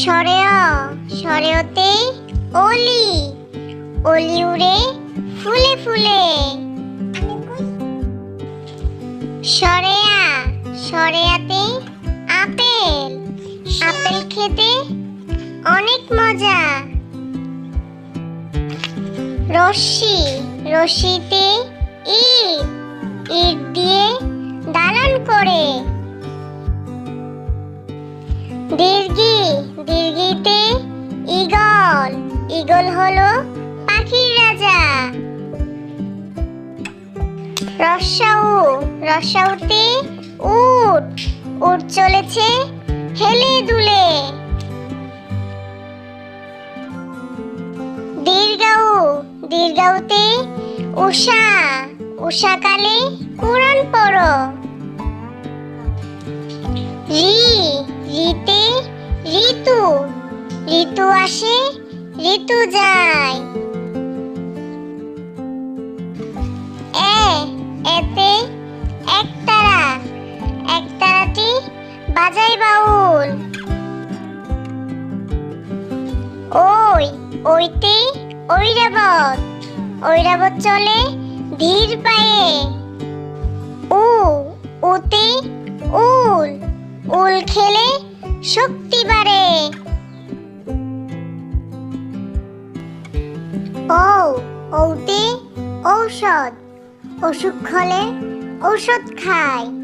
সরে অ সরেওতে অলি। অলি উড়ে ফুলে ফুলে। সরেয়া, সরেয়াতে আপেল। আপেল খেতে অনেক মজা। রশ্মি, রশ্মিতে ইট। ইট দিয়ে দালান করে। দীর্ঘি দীর্ঘিতে ঈগল। ঈগল হলো পাখির রাজা। রসাউ, রসাউতে উট। উট চলেছে হেলে দুলে। দীর্ঘাউ, দীর্ঘাউতে উষা। উষাকালে কোরআন পড়ো। ঋতু আসে, ঋতু যায়। এ, এতে একতারা, একতারাটি বাজাই বাউল। ওই ওইতে ঐরাবত ঐরাবত চলে ধীর পায়ে। উ, উতে উল উল খেলে শক্তি বাড়ে। ও ঔতে ঔষধ। অসুখ হলে ঔষধ খায়।